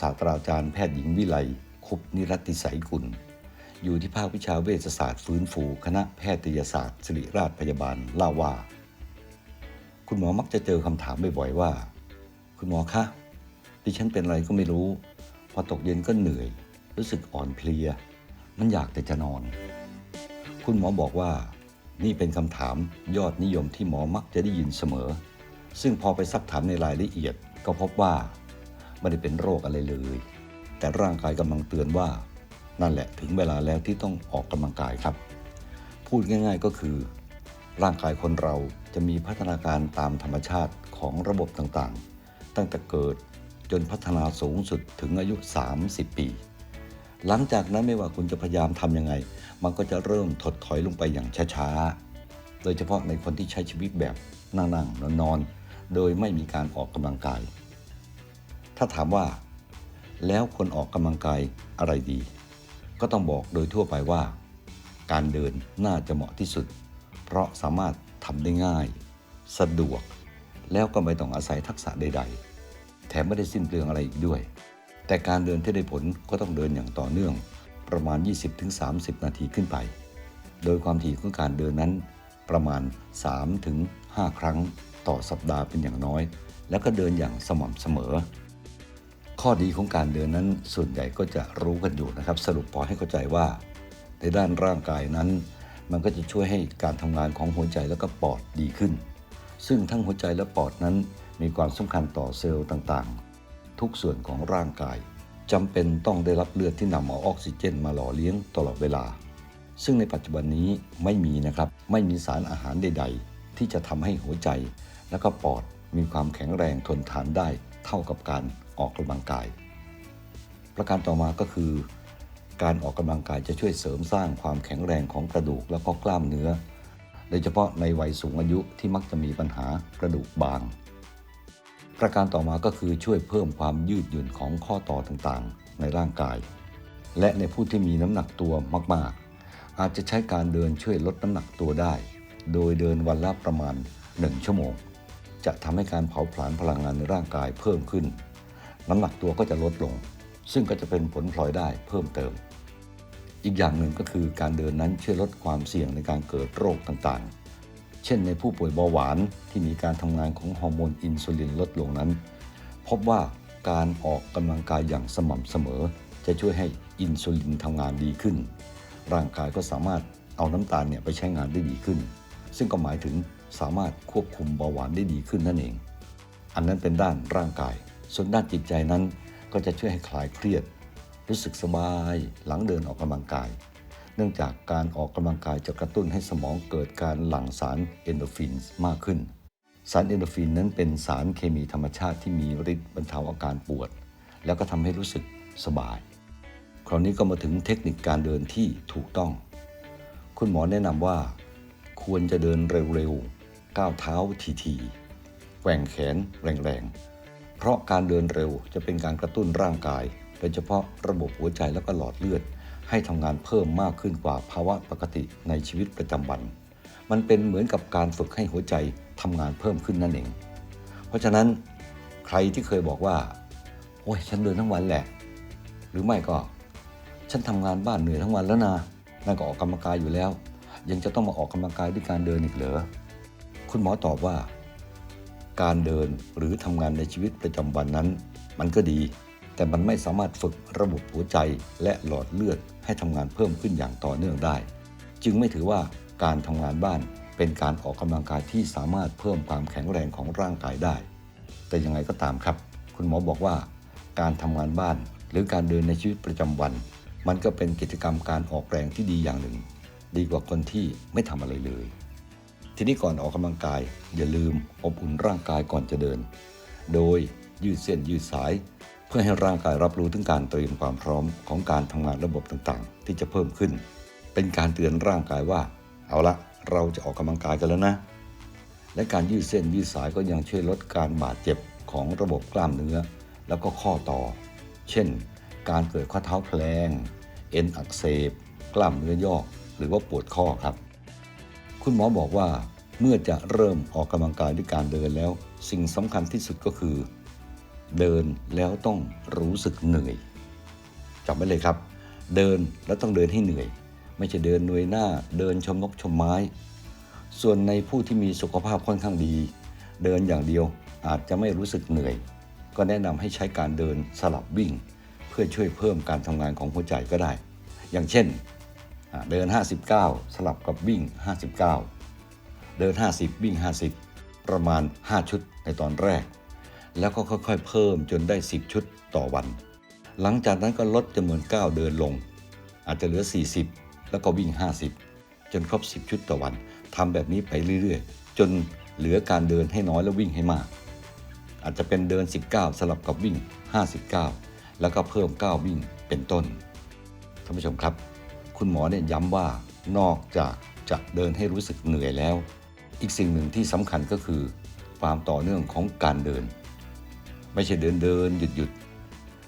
ศาสตราจารย์แพทย์หญิงวิไลคุปนิรัติสัยกุล อยู่ที่ภาควิชาเวชศาสตร์ฟื้นฟู คณะแพทยศาสตร์ศิริราชพยาบาลเล่าว่า คุณหมอมักจะเจอคำถามบ่อยๆว่า คุณหมอคะดิฉันเป็นอะไรก็ไม่รู้ พอตกเย็นก็เหนื่อย รู้สึกอ่อนเพลีย มันอยากแต่จะนอน คุณหมอบอกว่า นี่เป็นคำถามยอดนิยมที่หมอมักจะได้ยินเสมอ ซึ่งพอไปซักถามในรายละเอียดก็พบว่า ไม่ได้เป็นโรคอะไรเลย แต่ร่างกายกำลังเตือนว่า นั่นแหละถึงเวลาแล้วที่ต้องออกกำลังกายครับ พูดง่าย ๆก็คือ ร่างกายคนเราจะมีพัฒนาการตามธรรมชาติของระบบต่างๆ ตั้งแต่เกิดจนพัฒนาสูงสุดถึงอายุ 30 ปี หลังจากนั้นไม่ว่าคุณจะพยายามทำยังไง มันก็จะเริ่มถดถอยลงไปอย่างช้าๆ โดยเฉพาะในคนที่ใช้ชีวิตแบบนั่งๆนอนๆ โดยไม่มีการออกกำลังกาย ถ้าถามว่า แล้วคนออกกำลังกายอะไรดี ก็ต้องบอกโดยทั่วไปว่า การเดินน่าจะเหมาะที่สุด เพราะสามารถทำได้ง่าย สะดวก แล้วก็ไม่ต้องอาศัยทักษะใด ๆ แถมไม่ได้สิ้นเปลืองอะไรอีกด้วย แต่การเดินที่ได้ผลก็ต้องเดินอย่างต่อเนื่อง ประมาณ 20-30 นาทีขึ้นไป โดยความถี่ของการเดินนั้นประมาณ 3-5 ครั้งต่อสัปดาห์เป็นอย่างน้อย แล้วก็เดินอย่างสม่ำเสมอ ข้อดีของการเดินนั้นส่วนใหญ่ก็จะรู้กันอยู่นะครับ สรุปพอให้เข้าใจว่า ในด้านร่างกายนั้น มันก็จะช่วยให้การทำงานของหัวใจแล้วก็ปอดดีขึ้น ซึ่งทั้งหัวใจและปอดนั้นมีความสำคัญต่อเซลล์ต่างๆ ทุกส่วนของร่างกายจำเป็นต้องได้รับเลือดที่นำเอาออกซิเจน มาหล่อเลี้ยงตลอดเวลา ซึ่งในปัจจุบันนี้ไม่มีนะครับไม่มีสารอาหารใด ๆ ที่จะทำให้หัวใจ และก็ปอดมีความแข็งแรงทนทานได้ เท่ากับการออกกำลังกาย ประการต่อมาก็คือ การออกกำลังกายจะช่วยเสริมสร้างความแข็งแรงของกระดูกแล้วก็กล้ามเนื้อ โดยเฉพาะในวัยสูงอายุที่มักจะมีปัญหากระดูกบาง ประการต่อมาก็คือช่วยเพิ่มความยืดหยุ่นของข้อต่อต่างๆ ในร่างกาย และในผู้ที่มีน้ำหนักตัวมากๆ อาจจะใช้การเดินช่วยลดน้ำหนักตัวได้ โดยเดินวันละประมาณ 1 ชั่วโมง จะทำให้การเผาผลาญพลังงานในร่างกายเพิ่มขึ้น น้ำหนักตัวก็จะลดลง ซึ่งก็จะเป็นผลพลอยได้เพิ่มเติม อีกอย่างหนึ่งก็คือการเดินนั้นช่วยลดความเสี่ยงในการเกิดโรคต่างๆ เช่นในผู้ป่วยเบาหวานที่มีการทำงานของฮอร์โมนอินซูลินลดลงนั้น พบว่าการออกกำลังกายอย่างสม่ำเสมอ จะช่วยให้อินซูลินทำงานดีขึ้น ร่างกายก็สามารถเอาน้ำตาลเนี่ยไปใช้งานได้ดีขึ้น ซึ่งก็หมายถึง สามารถควบคุมเบาหวานได้ดีขึ้นนั่นเอง อันนั้นเป็นด้านร่างกาย ส่วนด้านจิตใจนั้นก็จะช่วยให้คลายเครียด รู้สึกสบายหลังเดินออกกำลังกาย เนื่องจากการออกกำลังกายจะกระตุ้นให้สมองเกิดการหลั่งสารเอนโดฟินมากขึ้น สารเอนโดฟินนั้นเป็นสารเคมีธรรมชาติที่มีฤทธิ์บรรเทาอาการปวด แล้วก็ทำให้รู้สึกสบาย คราวนี้ก็มาถึงเทคนิคการเดินที่ถูกต้อง คุณหมอแนะนำว่าควรจะเดินเร็วๆ ก้าวเท้าทีๆแกว่งแขนแรงๆ เพราะการเดินเร็วจะเป็นการกระตุ้นร่างกาย โดยเฉพาะระบบหัวใจและก็หลอดเลือด ให้ทำงานเพิ่มมากขึ้นกว่าภาวะปกติในชีวิตประจำวัน มันเป็นเหมือนกับการฝึกให้หัวใจทำงานเพิ่มขึ้นนั่นเอง เพราะฉะนั้นใครที่เคยบอกว่า โอ้ยฉันเดินทั้งวันแหละ หรือไม่ก็ ฉันทำงานบ้านเหนื่อยทั้งวันแล้วนะนั่นก็ออกกำลังกายอยู่แล้ว ยังจะต้องมาออกกำลังกายด้วยการเดินอีกเหรอ คุณหมอตอบว่า การเดินหรือทำงานในชีวิตประจำวันนั้น มันก็ดี แต่มันไม่สามารถฝึกระบบหัวใจและหลอดเลือดให้ทำงานเพิ่มขึ้นอย่างต่อเนื่องได้ จึงไม่ถือว่าการทำงานบ้านเป็นการออกกำลังกายที่สามารถเพิ่มความแข็งแรงของร่างกายได้ แต่ยังไงก็ตามครับ คุณหมอบอกว่า การทำงานบ้านหรือการเดินในชีวิตประจำวัน มันก็เป็นกิจกรรมการออกแรงที่ดีอย่างหนึ่ง ดีกว่าคนที่ไม่ทำอะไรเลย ทีนี้ก่อนออกกำลังกาย อย่าลืมอบอุ่นร่างกายก่อนจะเดิน โดยยืดเส้นยืดสาย เพื่อให้ร่างกายรับรู้ถึงการเตรียมความพร้อมของการทำงานระบบต่างๆ ที่จะเพิ่มขึ้น เป็นการเตือนร่างกายว่า เอาละเราจะออกกำลังกายกันแล้วนะ และการยืดเส้นยืดสายก็ยังช่วยลดการบาดเจ็บของระบบกล้ามเนื้อ แล้วก็ข้อต่อ เช่น การเกิดข้อเท้าแพลง เอ็นอักเสบ กล้ามเนื้อย่อหรือว่าปวดข้อครับ คุณหมอบอกว่าเมื่อจะเริ่มออกกำลังกายด้วยการเดินแล้ว สิ่งสำคัญที่สุดก็คือ เดินแล้วต้องรู้สึกเหนื่อยจำไว้เลยครับ เดินแล้วต้องเดินให้เหนื่อย ไม่ใช่เดินหน่วยหน้าเดินชมนกชมไม้ ส่วนในผู้ที่มีสุขภาพค่อนข้างดี เดินอย่างเดียวอาจจะไม่รู้สึกเหนื่อย ก็แนะนำให้ใช้การเดินสลับวิ่ง เพื่อช่วยเพิ่มการทำงานของหัวใจก็ได้ อย่างเช่น เดิน 59 สลับกับวิ่ง 59 เดิน 50 วิ่ง 50 ประมาณ 5 ชุดในตอนแรก แล้วก็ค่อยๆ เพิ่มจนได้ 10 ชุดต่อวัน หลังจากนั้นก็ลดจำนวนก้าวเดินลง อาจจะเหลือ 40 แล้วก็วิ่ง 50 จนครบ 10 ชุดต่อวันทำแบบนี้ไปเรื่อยๆ จนเหลือการเดินให้น้อยแล้ววิ่งให้มาก อาจจะเป็นเดิน 19 สลับกับวิ่ง 59 แล้วก็เพิ่มก้าววิ่งเป็นต้นท่านผู้ชมครับ คุณหมอเนี่ยย้ำว่านอกจากจะเดินให้รู้สึกเหนื่อยแล้ว อีกสิ่งหนึ่งที่สำคัญก็คือ ความต่อเนื่องของการเดิน ไม่ใช่เดินเดินหยุดหยุด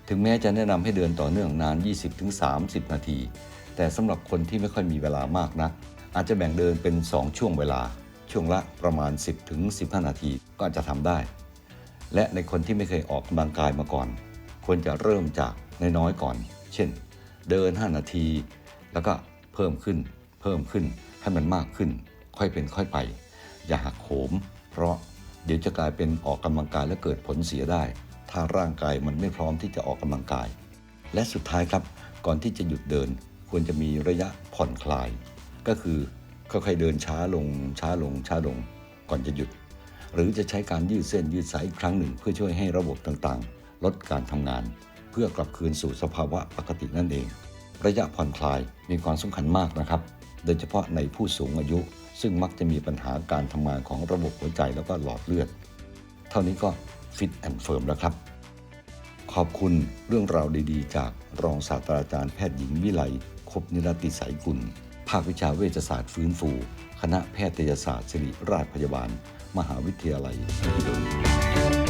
ถึงแม้จะแนะนำให้เดินต่อเนื่องนาน 20-30 นาที แต่สำหรับคนที่ไม่ค่อยมีเวลามากนัก อาจจะแบ่งเดินเป็น 2 ช่วงเวลา ช่วงละประมาณ 10-15 นาทีก็จจะทำได้ และในคนที่ไม่เคยออกกำลังกายมาก่อน ควรจะเริ่มจากน้อยๆก่อน เช่น เดิน 5 นาที แล้วก็เพิ่มขึ้น เพิ่มขึ้นให้มันมากขึ้น ค่อยเป็นค่อยไป อย่าหักโหม เพราะเดี๋ยวจะกลายเป็นออกกำลังกายและเกิดผลเสียได้ ถ้าร่างกายมันไม่พร้อมที่จะออกกำลังกาย และสุดท้ายครับ ก่อนที่จะหยุดเดิน ควรจะมีระยะผ่อนคลาย ก็คือค่อยๆเดินช้าลงช้าลงช้าลง ก่อนจะหยุด หรือจะใช้การยืดเส้นยืดสายอีกครั้งหนึ่ง เพื่อช่วยให้ระบบต่างๆ ลดการทำงาน เพื่อกลับคืนสู่สภาวะปกตินั่นเอง ระยะผ่อนคลายมีความสำคัญมากนะครับ โดยเฉพาะในผู้สูงอายุ ซึ่งมักจะมีปัญหาการทำงานของระบบหัวใจแล้วก็หลอดเลือด เท่านี้ก็ฟิตแอนด์เฟิร์มแล้วครับ ขอบคุณเรื่องราวดีๆ จากรองศาสตราจารย์แพทย์หญิงวิไลคบนิรติสัยกุล ภาควิชาเวชศาสตร์ฟื้นฟู คณะแพทยศาสตร์ศิริราชพยาบาล มหาวิทยาลัยมหิดล